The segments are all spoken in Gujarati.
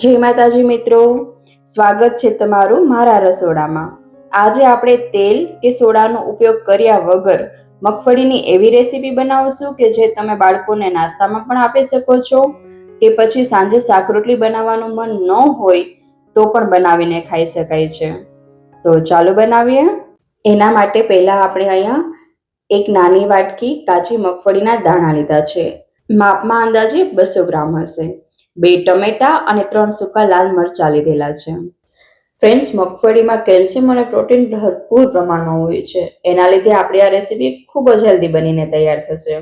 જય માતાજી મિત્રો. સ્વાગત છે તમારું મારા રસોડામાં. આજે આપણે તેલ કે સોડાનો ઉપયોગ કર્યા વગર મગફળીની એવી રેસીપી બનાવશું કે જે તમે બાળકોને નાસ્તામાં પણ આપી શકો છો. કે પછી સાંજે શાક રોટલી બનાવવાનું મન ન હોય તો પણ બનાવીને ખાઈ શકાય છે. તો ચાલો બનાવીએ. એના માટે પહેલા આપણે અહીંયા એક નાની વાટકી કાચી મગફળીના દાણા લીધા છે. માપમાં અંદાજે બસો ગ્રામ હશે. બે ટમેટા અને ત્રણ સૂકા લાલ મરચાં લીધેલા છે. ફ્રેન્ડ્સ, મગફળીમાં કેલ્શિયમ અને પ્રોટીન ભરપૂર પ્રમાણમાં હોય છે. એના લીધે આપણી આ રેસીપી ખૂબ જ હેલ્ધી બનીને તૈયાર થશે.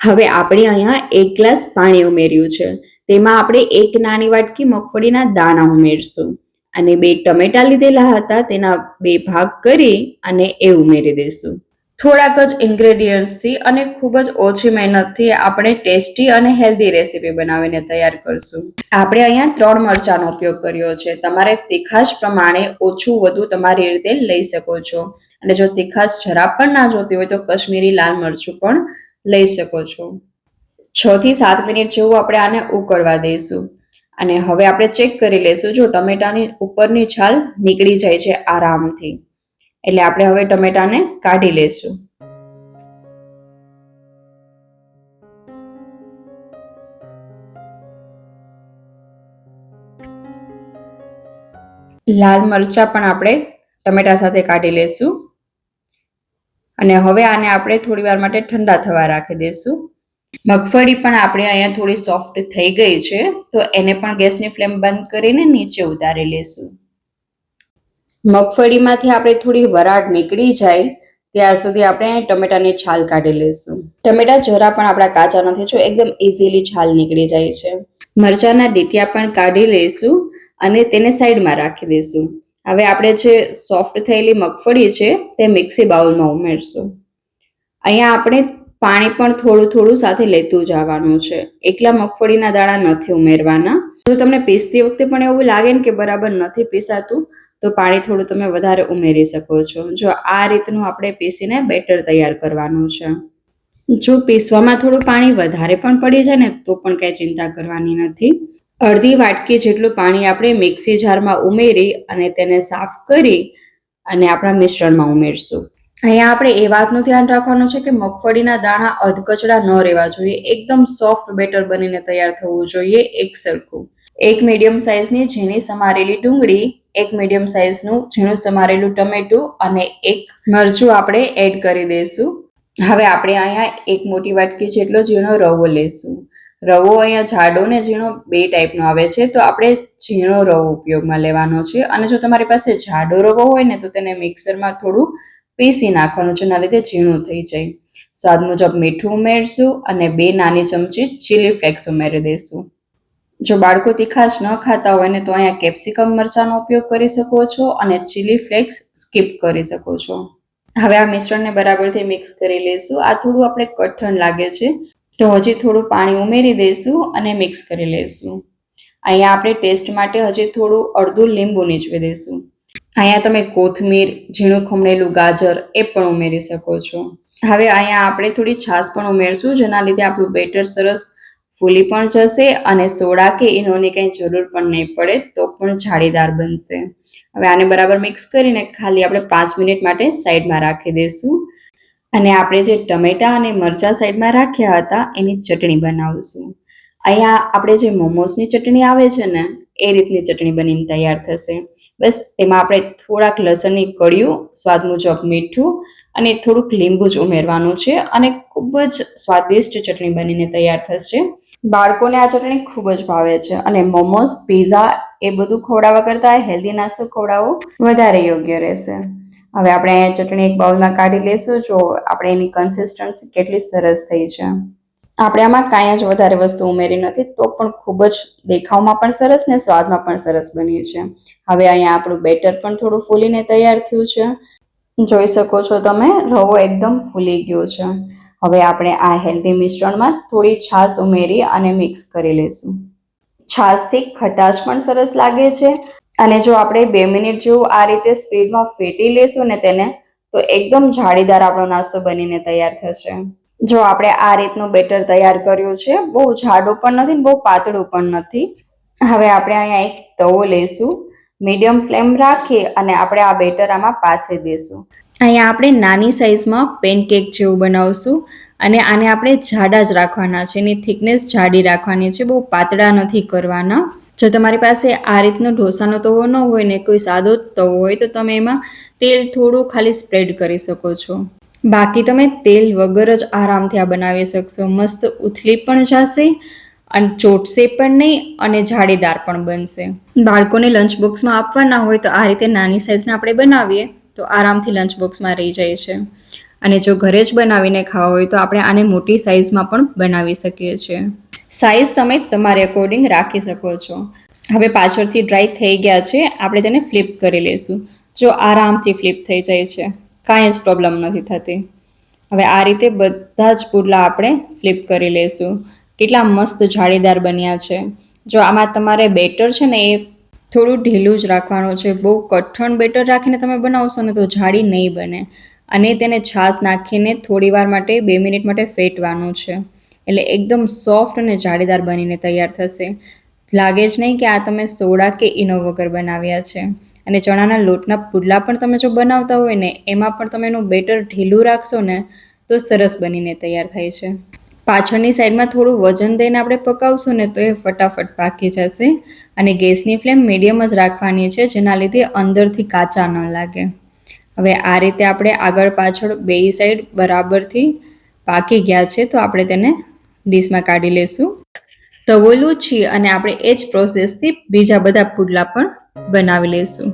હવે આપણે અહીંયા એક ગ્લાસ પાણી ઉમેર્યું છે. તેમાં આપણે એક નાની વાટકી મગફળીના દાણા ઉમેરશું અને બે ટમેટા લીધેલા હતા, તેના બે ભાગ કરી અને એ ઉમેરી દઈશું. થોડાક જ ઇન્ગ્રેડિયન્ટ્સથી અને ખૂબ જ ઓછી મહેનતથી આપણે ટેસ્ટી અને હેલ્ધી રેસીપી બનાવીને તૈયાર કરશું. આપણે અહીંયા ત્રણ મરચાંનો ઉપયોગ કર્યો છે. તમારે તીખાશ પ્રમાણે ઓછું વધુ તમારી રીતે લઈ શકો છો. અને જો તીખાશ જરા પણ ના જોતી હોય તો કશ્મીરી લાલ મરચું પણ લઈ શકો છો. છ થી સાત મિનિટ જેવું આપણે આને ઉકળવા દઈશું. અને હવે આપણે ચેક કરી લઈશું જો ટમેટાની ઉપરની છાલ નીકળી જાય છે આરામથી. એટલે આપણે હવે ટમેટાને કાઢી લેશું લાલ મરચા પણ આપણે ટમેટા સાથે કાઢી લેશું અને હવે આને આપણે થોડી વાર માટે ઠંડા થવા રાખી દઈશું. મગફળી પણ આપણે અહીંયા થોડી સોફ્ટ થઈ ગઈ છે, તો એને પણ ગેસની ફ્લેમ બંધ કરીને નીચે ઉતારી લેશું મગફળીમાંથી આપણે થોડી વરાળ નીકળી જાય, ત્યાં સુધી આપણે ટમેટાની છાલ કાઢી લઈશું. ટમેટા જરા પણ આપણા કાચા નથી, જો એકદમ ઇઝીલી છાલ નીકળી જાય છે. મરચાના ડીટિયા પણ કાઢી લઈશું અને તેને સાઈડમાં રાખી દઈશું. હવે આપણે જે સોફ્ટ થયેલી મગફળી છે, તે મિક્સી બાઉલમાં ઉમેરશું. અહીંયા આપણે પાણી પણ થોડું થોડું સાથે લેતું જવાનું છે. એકલા મગફળીના દાણા નથી ઉમેરવાના. જો તમને પીસતી વખતે પણ એવું લાગે ને કે બરાબર નથી પીસાતું તો પાણી થોડું તમે વધારે ઉમેરી શકો છો. જો આ રીતનું આપણે પીસીને બેટર તૈયાર કરવાનું છે. જો પીસવામાં થોડું પાણી વધારે પણ પડી જાય ને, તો પણ કાંઈ ચિંતા કરવાની નથી. અડધી વાટકી જેટલું પાણી આપણે મિક્સી જારમાં ઉમેરી અને તેને સાફ કરી અને આપણા મિશ્રણમાં ઉમેરશું. અહીંયા આપણે એ વાતનું ધ્યાન રાખવાનું છે કે મગફળીના દાણા અધકચડા ન રહેવા જોઈએ. એકદમ સોફ્ટ બેટર બનીને તૈયાર થવું જોઈએ એક સરખું. એક મીડિયમ સાઇઝની ઝીણી સમારેલી ડુંગળી એક મીડિયમ સાઇઝનું ઝીણું સમારેલું ટમેટું અને એક મરચું આપણે એડ કરી દઈશું. હવે આપણે અહીંયા એક મોટી વાટકી જેટલો ઝીણો રવો લઈશું. રવો અહીંયા જાડો ને ઝીણો બે ટાઈપનો આવે છે, તો આપણે ઝીણો રવો ઉપયોગમાં લેવાનો છે. અને જો તમારી પાસે જાડો રવો હોય ને, તો તેને મિક્સરમાં થોડું પીસી નાખવાનું છે, એના લીધે ઝીણું થઈ જાય. સ્વાદ મુજબ મીઠું ઉમેરશું અને બે નાની ચમચી ચીલી ફ્લેક્સ ઉમેરી દઈશું. જો બાળકો તીખાશ ન ખાતા હોય ને તો અહીંયા કેપ્સિકમ મરચાંનો ઉપયોગ કરી શકો છો અને ચીલી ફ્લેક્સ સ્કીપ કરી શકો છો. હવે આ મિશ્રણને બરાબરથી મિક્સ કરી લઈશું. આ થોડું આપણે કઠણ લાગે છે. તો હજી થોડું પાણી ઉમેરી દઈશું અને મિક્સ કરી લઈશું. અહીંયા આપણે ટેસ્ટ માટે હજી થોડું અડધું લીંબુ નીચવી દઈશું. અહીંયા તમે કોથમીર, ઝીણું ખમણેલું ગાજર એ પણ ઉમેરી શકો છો. હવે અહીંયા આપણે થોડી છાશ પણ ઉમેરશું, જેના લીધે આપણું બેટર સરસ ફૂલી પણ જશે અને સોડા કે ઇનોની કંઈ જરૂર પણ નહીં પડે તો પણ જાળીદાર બનશે. હવે આને બરાબર મિક્સ કરીને ખાલી આપણે પાંચ મિનિટ માટે સાઈડમાં રાખી દઈશું. અને આપણે જે ટમેટા અને મરચાં સાઈડમાં રાખ્યા હતા, એની ચટણી બનાવશું. અહીંયા આપણે જે મોમોસની ચટણી આવે છે ને એ રીતની ચટણી બનીને તૈયાર થશે. બસ, તેમાં આપણે થોડાક લસણની કળિયું સ્વાદ મુજબ મીઠું અને થોડુંક લીંબુ જ ઉમેરવાનું છે અને ખૂબ જ સ્વાદિષ્ટ ચટણી બનીને તૈયાર થશે. બાળકોને આ ચટણી ખૂબ જ ભાવે છે અને મોમોસ પીઝા એ બધું ખવડાવવા કરતાં હેલ્ધી નાસ્તો ખવડાવવો વધારે યોગ્ય રહેશે. હવે આપણે ચટણી એક બાઉલમાં કાઢી લઈશું. જો આપણે એની કન્સિસ્ટન્સી કેટલી સરસ થઈ છે. આપણે આમાં કાંઈ જ વધારે વસ્તુ ઉમેરી નથી, તો પણ ખૂબ જ દેખાવમાં પણ સરસ ને સ્વાદમાં પણ સરસ બની છે. હવે અહીંયા આપણું બેટર પણ થોડું ફૂલીને તૈયાર થયું છે. જોઈ શકો છો તમે, રવો એકદમ ફૂલી ગયો છે. હવે આપણે આ હેલ્ધી મિશ્રણમાં થોડી છાશ ઉમેરી અને મિક્સ કરી લઈશું. છાશથી ખટાશ પણ સરસ લાગે છે. અને જો આપણે બે મિનિટ જેવું આ રીતે સ્પીડમાં ફેટી લેશું ને તેને, તો એકદમ જાળીદાર આપણો નાસ્તો બનીને તૈયાર થશે. જો આપણે આ રીતનું બેટર તૈયાર કર્યું છે, બહુ જાડું પણ નથી બહુ પાતળું પણ નથી. હવે આપણે અહીંયા એક તવો લઈશું મીડિયમ ફ્લેમ રાખી અને આપણે આ બેટર આમાં પાથરી દઈશું અહીંયા આપણે નાની સાઇઝમાં પેનકેક જેવું બનાવશું અને આને આપણે જાડા જ રાખવાના છે, એની થિકનેસ જાડી રાખવાની છે, બહુ પાતળા નથી કરવાના. જો તમારી પાસે આ રીતનો ઢોસાનો તવો ન હોય ને કોઈ સાદો તવો હોય તો તમે એમાં તેલ થોડું ખાલી સ્પ્રેડ કરી શકો છો. બાકી તમે તેલ વગર જ આરામથી આ બનાવી શકશો. મસ્ત ઉથલી પણ જશે અને ચોટશે પણ નહીં અને જાળીદાર પણ બનશે. બાળકોને લંચ બોક્સમાં આપવાના હોય તો આ રીતે નાની સાઇઝને આપણે બનાવીએ તો આરામથી લંચ બોક્સમાં રહી જાય છે. અને જો ઘરે જ બનાવીને ખાવા હોય તો આપણે આને મોટી સાઇઝમાં પણ બનાવી શકીએ છીએ. સાઇઝ તમે તમારી અકોર્ડિંગ રાખી શકો છો. હવે પાછળથી ડ્રાય થઈ ગયા છે. આપણે તેને ફ્લિપ કરી લઈશું. જો આરામથી ફ્લિપ થઈ જાય છે. કાંઈ જ પ્રોબ્લેમ નથી થતી. હવે આ રીતે બધા જ પુડલા આપણે ફ્લિપ કરી લઈશું. કેટલા મસ્ત જાળીદાર બન્યા છે. જો આમાં તમારે બેટર છે ને એ થોડું ઢીલું જ રાખવાનું છે. બહુ કઠણ બેટર રાખીને તમે બનાવશો ને તો જાડી નહીં બને. અને તેને છાશ નાખીને થોડી વાર માટે બે મિનિટ માટે ફેટવાનું છે. એટલે એકદમ સોફ્ટ અને જાળીદાર બનીને તૈયાર થશે. લાગે જ નહીં કે આ તમે સોડા કે ઇનો વગર બનાવ્યા છે. અને ચણાના લોટના પુડલા પણ તમે જો બનાવતા હોય ને, એમાં પણ તમે એનું બેટર ઢીલું રાખશો ને, તો સરસ બનીને તૈયાર થાય છે. પાછળની સાઈડમાં થોડું વજન દઈને આપણે પકાવશું ને, તો એ ફટાફટ પાકી જશે. અને ગેસની ફ્લેમ મીડિયમ જ રાખવાની છે, જેના લીધે અંદરથી કાચા ન લાગે. હવે આ રીતે આપણે આગળ પાછળ બે સાઈડ બરાબરથી પાકી ગયા છે, તો આપણે તેને ડીશમાં કાઢી લેશું. તવો લૂછી અને આપણે એ જ પ્રોસેસથી બીજા બધા પુડલા પણ બનાવી લઈશું.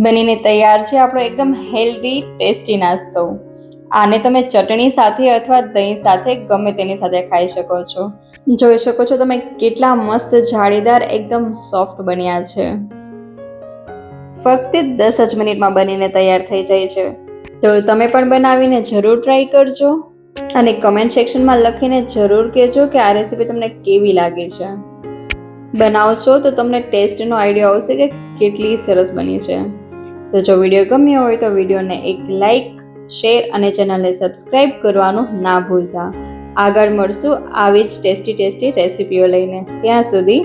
બનીને તૈયાર છે આપણો એકદમ હેલ્ધી ટેસ્ટી નાસ્તો. આને તમે ચટણી સાથે અથવા દહીં સાથે ગમે તેની સાથે ખાઈ શકો છો. જોઈ શકો છો તમે કેટલા મસ્ત જાળીદાર, એકદમ સોફ્ટ બન્યા છે. ફક્ત દસ જ મિનિટમાં બનીને તૈયાર થઈ જાય છે. તો તમે પણ બનાવીને જરૂર ટ્રાય કરજો અને કમેન્ટ સેક્શનમાં લખીને જરૂર કહેજો કે આ રેસીપી તમને કેવી લાગે છે. બનાવશો તો તમને ટેસ્ટનો આઈડિયા આવશે કે કેટલી સરસ બની છે. તો જો વીડિયો ગમ્યો હોય તો વિડીયોને એક લાઈક શેર અને ચેનલને સબસ્ક્રાઈબ કરવાનું ના ભૂલતા. આગળ મળશું આવી જ ટેસ્ટી ટેસ્ટી રેસીપીઓ લઈને. ત્યાં સુધી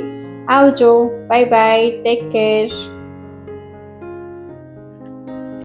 આવજો. Bye bye take care